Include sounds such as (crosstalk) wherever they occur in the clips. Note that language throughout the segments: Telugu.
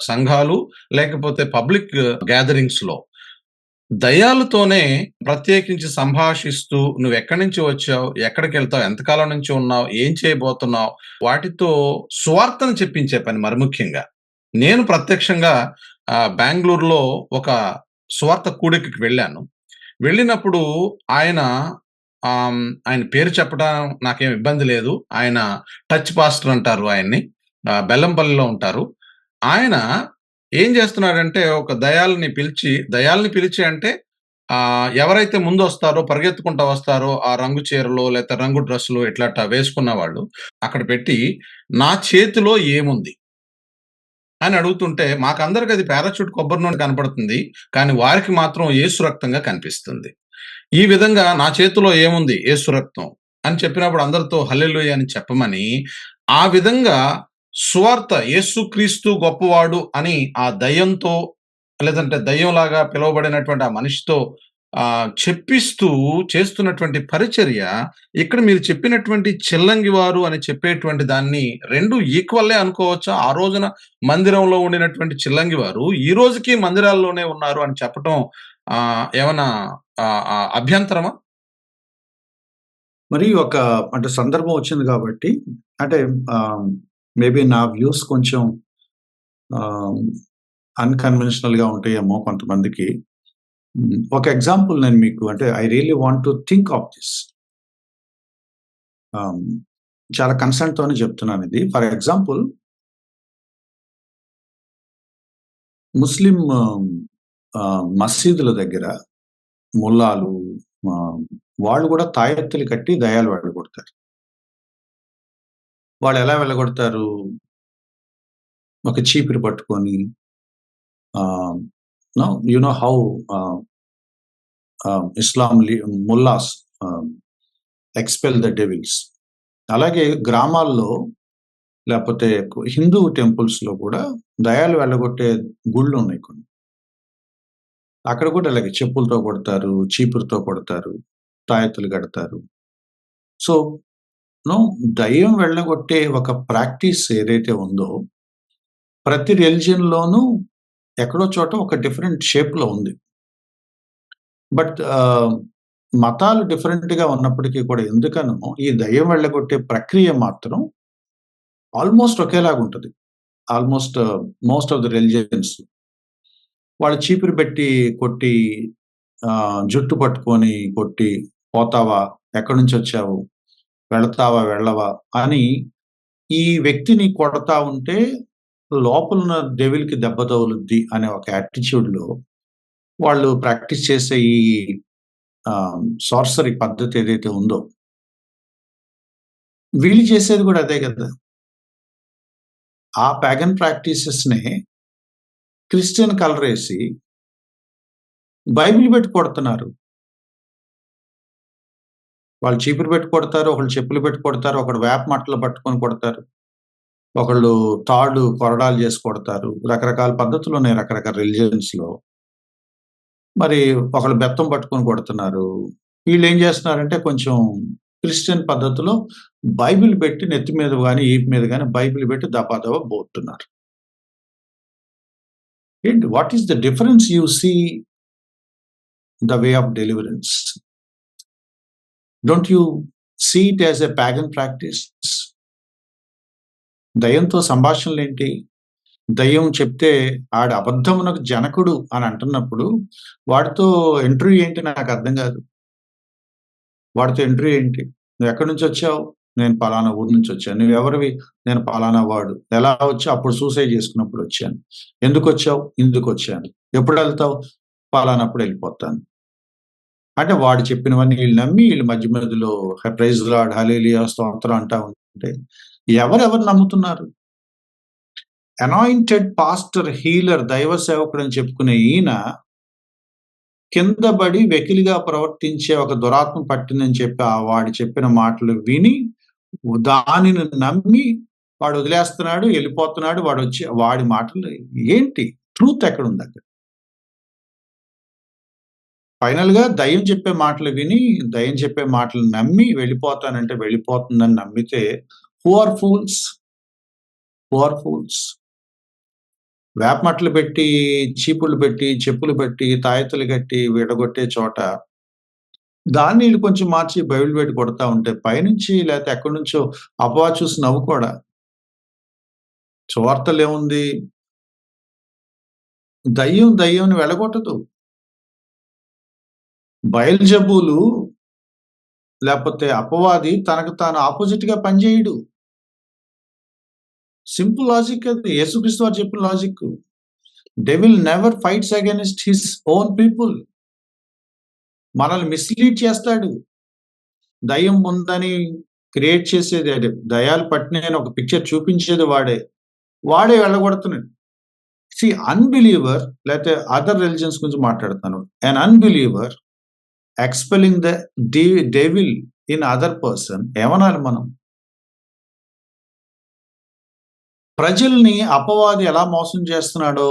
సంఘాలు లేకపోతే పబ్లిక్ గ్యాదరింగ్స్‌లో దయ్యాలతోనే ప్రత్యేకించి సంభాషిస్తూ నువ్వు ఎక్కడి నుంచి వచ్చావు? ఎక్కడికెళ్తావు? ఎంతకాలం నుంచి ఉన్నావు? ఏం చేయబోతున్నావు? వాటితో స్వార్థను చెప్పించే పని మరి ముఖ్యంగా. నేను ప్రత్యక్షంగా బెంగళూరులో ఒక స్వార్థ కూడికకి వెళ్ళాను. వెళ్ళినప్పుడు ఆయన ఆయన పేరు చెప్పడం నాకేం ఇబ్బంది లేదు. ఆయన టచ్ పాస్టర్ అంటారు ఆయన్ని. బెల్లంపల్లిలో ఉంటారు. ఆయన ఏం చేస్తున్నాడంటే ఒక దయాల్ని పిలిచి దయాల్ని పిలిచి అంటే ఆ ఎవరైతే ముందొస్తారో పరిగెత్తుకుంటా వస్తారో ఆ రంగు చీరలు లేకపోతే రంగు డ్రెస్సులు ఇట్లాట వేసుకున్న వాళ్ళు అక్కడ పెట్టి నా చేతిలో ఏముంది? అని అడుగుతుంటే మాకందరికి అది పారాచూట్ కొబ్బరి నూనె కనపడుతుంది. కానీ వారికి మాత్రం ఏసు రక్తంగా కనిపిస్తుంది. ఈ విధంగా నా చేతిలో ఏముంది? ఏసు రక్తం అని చెప్పినప్పుడు అందరితో హల్లెలూయా అని చెప్పమని ఆ విధంగా సువార్త యేసుక్రీస్తు గొప్పవాడు అని ఆ దయ్యంతో లేదంటే దయ్యంలాగా పిలువబడినటువంటి ఆ మనిషితో చెప్పిస్తూ చేస్తున్నటువంటి పరిచర్య ఇక్కడ మీరు చెప్పినటువంటి చిల్లంగివారు అని చెప్పేటువంటి దాన్ని రెండు ఈక్వల్లే అనుకోవచ్చా? ఆ రోజున మందిరంలో ఉండినటువంటి చిల్లంగివారు ఈ రోజుకి మందిరాల్లోనే ఉన్నారు అని చెప్పటం ఆ ఏమైనా అభ్యంతరమా? మరి ఒక అంటే సందర్భం వచ్చింది కాబట్టి అంటే మేబీ నా వ్యూస్ కొంచెం అన్‌కన్వెన్షనల్‌గా ఉంటాయేమో కొంతమందికి. ఒక ఎగ్జాంపుల్ నేను మీకు అంటే I really want to think of this చాలా కన్సర్న్‌తోనే చెప్తున్నానిది. ఫర్ ఎగ్జాంపుల్ ముస్లిం మసీదుల దగ్గర ముల్లాలు వాళ్ళు కూడా తాయెత్తులు కట్టి దయాలు వాటి కొడతారు వాళ్ళు ఎలా వెళ్ళగొడతారు? ఒక చీపిరి పట్టుకొని ఆహ్, no you know how Islam mullahs expel the devils. అలాగే గ్రామాల్లో లేకపోతే హిందూ టెంపుల్స్‌లో కూడా దయాలు వెళ్ళగొట్టే గుళ్ళు ఉన్నాయి కొన్ని. అక్కడ కూడా అలాగే చెప్పులతో కొడతారు, చీపురుతో కొడతారు, తాయెత్తులు కడతారు. సో, ను దయ్యం వెళ్ళగొట్టే ఒక ప్రాక్టీస్ ఏదైతే ఉందో ప్రతి రిలిజియన్‌లోనూ ఎక్కడో చోట ఒక డిఫరెంట్ షేప్‌లో ఉంది. బట్ మతాలు డిఫరెంట్‌గా ఉన్నప్పటికీ కూడా ఎందుకనో ఈ దయ్యం వెళ్ళగొట్టే ప్రక్రియ మాత్రం almost ఒకేలాగుంటది. Almost most of the religions. వాళ్ళు చీపురు పెట్టి కొట్టి జుట్టు పట్టుకొని కొట్టి, "పోతావా? ఎక్కడి నుంచి వచ్చావు వెళతావా? వెళ్ళవా?" అని ఈ వ్యక్తిని కొడతా ఉంటే లోపలున్న డెవిల్‌కి దెబ్బ తగులుద్ది అనే ఒక యాటిట్యూడ్‌లో వాళ్ళు ప్రాక్టీస్ చేసే ఈ సార్సరీ పద్ధతి ఏదైతే ఉందో వీళ్ళు చేసేది కూడా అదే కదా ఆ ప్యాగన్ ప్రాక్టీసెస్‌నే క్రిస్టియన్ కలరేసి బైబిల్ పెట్టి కొడుతున్నారు. వాళ్ళు చీపురు పెట్టి కొడతారు. ఒకళ్ళు చెప్పులు పెట్టి కొడతారు. ఒకడు వేప మట్టలు పట్టుకొని కొడతారు. ఒకళ్ళు తాడు, కొరడాలు చేసి కొడతారు. రకరకాల పద్ధతులు ఉన్నాయి రకరకాల రిలిజియన్స్‌లో. మరి ఒకళ్ళు బెత్తం పట్టుకొని కొడుతున్నారు. వీళ్ళు ఏం చేస్తున్నారంటే కొంచెం క్రిస్టియన్ పద్ధతిలో బైబిల్ పెట్టి నెత్తి మీద కానీ ఈపు మీద కానీ బైబిల్ పెట్టి దబా పోతున్నారు ఏంటి what is the difference you see the way of deliverance? Don't you see it as a pagan practice? దైయంతో సంభాషణలు ఏంటి దయ్యం చెప్తే ఆడ అబద్ధమునకు జనకుడు అని అంటున్నప్పుడు వాడితో ఇంటర్వ్యూ ఏంటి నాకు అర్థం కాదు. వాడితో ఇంటర్వ్యూ ఏంటి? నువ్వు ఎక్కడి నుంచి వచ్చావు "నేను పలానా ఊరు నుంచి వచ్చాను నువ్వు ఎవరివి "నేను పలానా వాడు." "ఎలా వచ్చావు?" "అప్పుడు సూసైడ్ చేసుకున్నప్పుడు వచ్చాను." ఎందుకు వచ్చావు ఎందుకు వచ్చాను ఎప్పుడు వెళ్తావు "పలానప్పుడు వెళ్ళిపోతాను అంటే వాడు చెప్పినవన్నీ వీళ్ళు నమ్మి వీళ్ళు మధ్య మధ్యలో ప్రైజ్ లాడ్ హల్లెలూయా, స్తోత్రం అంటా ఉంటే ఎవరెవరు నమ్ముతున్నారు? అనాయింటెడ్ పాస్టర్, హీలర్, దైవ సేవకుడు అని చెప్పుకునే ఈయన కిందబడి వెకిలిగా ప్రవర్తించే ఒక దురాత్మ పట్టిందని చెప్పి ఆ వాడు చెప్పిన మాటలు విని దానిని నమ్మి వాడు వదిలేస్తున్నాడు, వెళ్ళిపోతున్నాడు వాడు వచ్చి వాడి మాటలు ఏంటి? ట్రూత్ ఎక్కడ ఉంది అక్కడ ఫైనల్‌గా దయ్యం చెప్పే మాటలు విని, దయ్యం చెప్పే మాటలు నమ్మి వెళ్ళిపోతానంటే వెళ్ళిపోతుందని నమ్మితే who are fools? Who are fools? వేపమట్టలు పెట్టి, చీపుళ్ళు పెట్టి, చెప్పులు పెట్టి, తాయెత్తులు కట్టి విడగొట్టే చోట దాన్ని ఈళ్ళు కొంచెం మార్చి బైబిల్ పెట్టి కొడతా ఉంటే పైనుంచి లేతే ఎక్కడి నుంచో అపవాది చూసి నవ్వుకోడా? సువార్తలేముంది? దయ్యం దయ్యం వెళ్ళగొట్టదు. బయల్జెబూలు లేకపోతే అపవాది తనకు తాను అపోజిట్‌గా పనిచేయడు. సింపుల్ లాజిక్ అది. యేసుక్రీస్తు వారు చెప్పిన logic. Devil never fights against his own people. మనల్ని మిస్‌లీడ్ చేస్తాడు. దయ్యం ఉందని క్రియేట్ చేసేది అదే. దయాలు పట్టిన ఒక పిక్చర్ చూపించేది వాడే. వాడే వెళ్ళగొడుతున్నాడు. సి అన్‌బిలీవర్ లేకపోతే అదర్ రిలిజియన్స్ గురించి మాట్లాడుతున్నాను. An unbeliever expelling the the devil in other person ఏమనాలి మనం? ప్రజల్ని అపవాది ఎలా మోసం చేస్తున్నాడో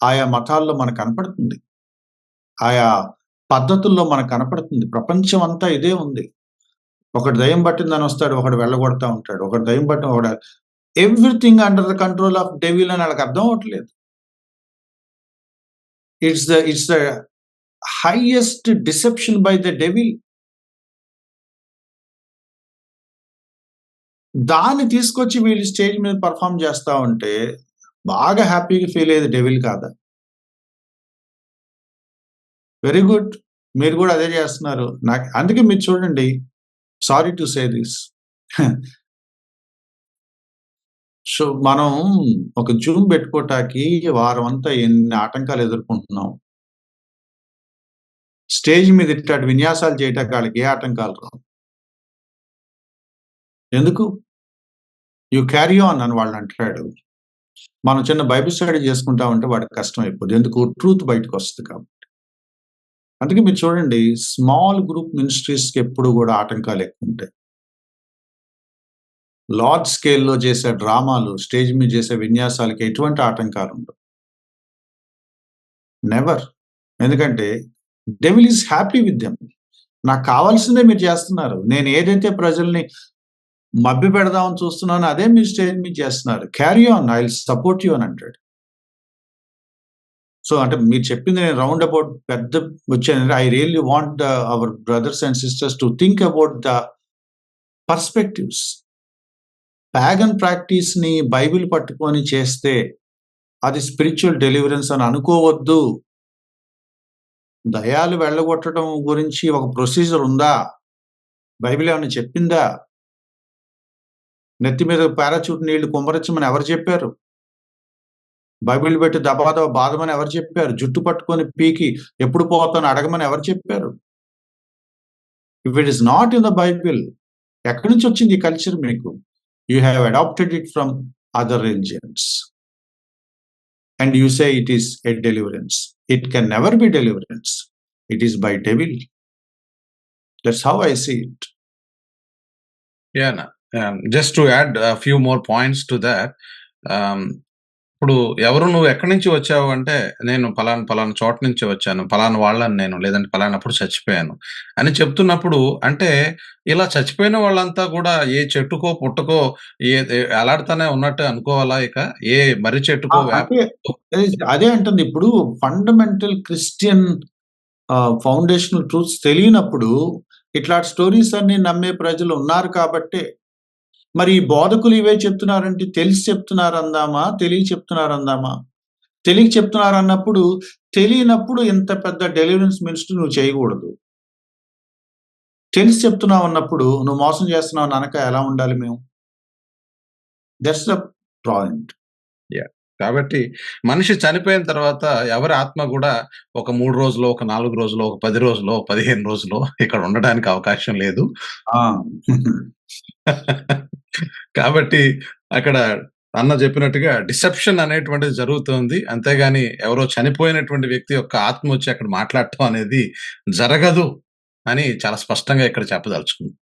ఆయా మతాల్లో మనకు కనపడుతుంది. ఆయా పద్ధతుల్లో మనకు కనపడుతుంది. ప్రపంచం అంతా ఇదే ఉంది. ఒకటి దయం పట్టిందని వస్తాడు. ఒకడు వెళ్ళగొడతా ఉంటాడు. ఒకటి దయం పట్టిన ఒకడు everything under the control of devil అని వాళ్ళకి అర్థం అవ్వట్లేదు. It's the it's the highest deception by the devil. దాన్ని తీసుకొచ్చి వీళ్ళు స్టేజ్ మీద పర్ఫామ్ చేస్తా ఉంటే బాగా హ్యాపీగా ఫీల్ అయ్యేది డెవిల్ కాదా? Very good. మీరు కూడా అదే చేస్తున్నారు. నాకు అందుకే మీరు చూడండి sorry to say this so, మనం ఒక జూమ్ పెట్టుకోటానికి వారం అంతా ఎన్ని ఆటంకాలు ఎదుర్కొంటున్నాం. స్టేజ్ మీద ఇట్లాంటి విన్యాసాలు చేయటానికి వాళ్ళకి ఏ ఆటంకాలు రావు. ఎందుకు? యూ క్యారీ ఆన్ అని వాళ్ళంటాడు. మనం చిన్న బైబిల్ స్టడీ చేసుకుంటా ఉంటే వాడికి కష్టం అయిపోద్ది. ఎందుకు? ట్రూత్ వస్తుంది కాబట్టి. అందుకే మీరు చూడండి స్మాల్ గ్రూప్ మినిస్ట్రీస్‌కి ఎప్పుడు కూడా ఆటంకాలు ఎక్కువ ఉంటాయి లార్జ్ స్కేల్‌లో చేసే డ్రామాలు, స్టేజ్ మీద చేసే విన్యాసాలకి ఎటువంటి ఆటంకాలు ఉండవు. నెవర్. ఎందుకంటే devil is happy with them. నాకు కావాల్సిందే మీరు చేస్తున్నారు. నేను ఏదైతే ప్రజల్ని మబ్బి పెడదామని చూస్తున్నానో అదే మీరు స్టేజ్ మీద చేస్తున్నారు. Carry on I will support you అని అంటాడు. సో, అంటే మీరు చెప్పింది నేను రౌండ్ అబౌట్ పెద్ద వచ్చాను. I really want the our brothers and sisters to think about the perspectives. Pagan ప్రాక్టీస్‌ని Bible పట్టుకొని చేస్తే అది స్పిరిచువల్ డెలివరెన్స్ అని అనుకోవద్దు. దయాలు వెళ్ళగొట్టడం గురించి ఒక ప్రొసీజర్ ఉందా? బైబిల్ ఏమైనా చెప్పిందా? నెత్తి మీద పారాచూట్ నీళ్ళు కుమ్మరించమని ఎవరు చెప్పారు? బైబిల్ పెట్టి దబాదబ బాధమని ఎవరు చెప్పారు? జుట్టు పట్టుకొని పీకి ఎప్పుడు పోతాను అడగమని ఎవరు చెప్పారు? If it is not in the Bible ఎక్కడి నుంచి వచ్చింది ఈ కల్చర్ మీకు? You have adapted it from other religions. and you say it is a deliverance. It can never be deliverance. It is by devil. That's how I see it. Yeah, um, just to add a few more points to that, um, ఇప్పుడు ఎవరు నువ్వు ఎక్కడి నుంచి వచ్చావు అంటే, నేను పలానా పలానా చోట నుంచి వచ్చాను. పలానా వాళ్ళని నేను. లేదంటే పలానప్పుడు చచ్చిపోయాను. అని చెప్తున్నప్పుడు అంటే ఇలా చచ్చిపోయిన వాళ్ళంతా కూడా ఏ చెట్టుకో, పుట్టకో ఏ ఎ ఎలాడుతానే ఉన్నట్టు అనుకోవాలా ఇక? ఏ మర్రి! చెట్టుకో, అదే అంటుంది. ఇప్పుడు fundamental Christian ah, foundational truths తెలియనప్పుడు ఇట్లాంటి స్టోరీస్ అన్నీ నమ్మే ప్రజలు ఉన్నారు కాబట్టే. మరి ఈ బోధకులు ఇవే చెప్తున్నారంటే తెలిసి చెప్తున్నారందామా? తెలియక చెప్తున్నారందామా? తెలియక చెప్తున్నారన్నప్పుడు తెలియనప్పుడు ఇంత పెద్ద డెలివరెన్స్ మినిస్టర్ నువ్వు చేయకూడదు. తెలిసి చెప్తున్నావు అన్నప్పుడు నువ్వు మోసం చేస్తున్నావు అనక ఎలా ఉండాలి మేము? That's the point. కాబట్టి మనిషి చనిపోయిన తర్వాత ఎవరి ఆత్మ గూడా ఒక 3 రోజులో, ఒక 4 రోజులో, ఒక 10 రోజులో, 15 రోజులో ఇక్కడ ఉండడానికి అవకాశం లేదు. (laughs) కాబట్టి అక్కడ అన్న చెప్పినట్టుగా డిసెప్షన్ అనేటువంటిది జరుగుతోంది. అంతేగాని ఎవరో చనిపోయినటువంటి వ్యక్తి యొక్క ఆత్మ వచ్చి అక్కడ మాట్లాడటం అనేది జరగదు అని చాలా స్పష్టంగా ఇక్కడ చెప్పదలుచుకున్నాం.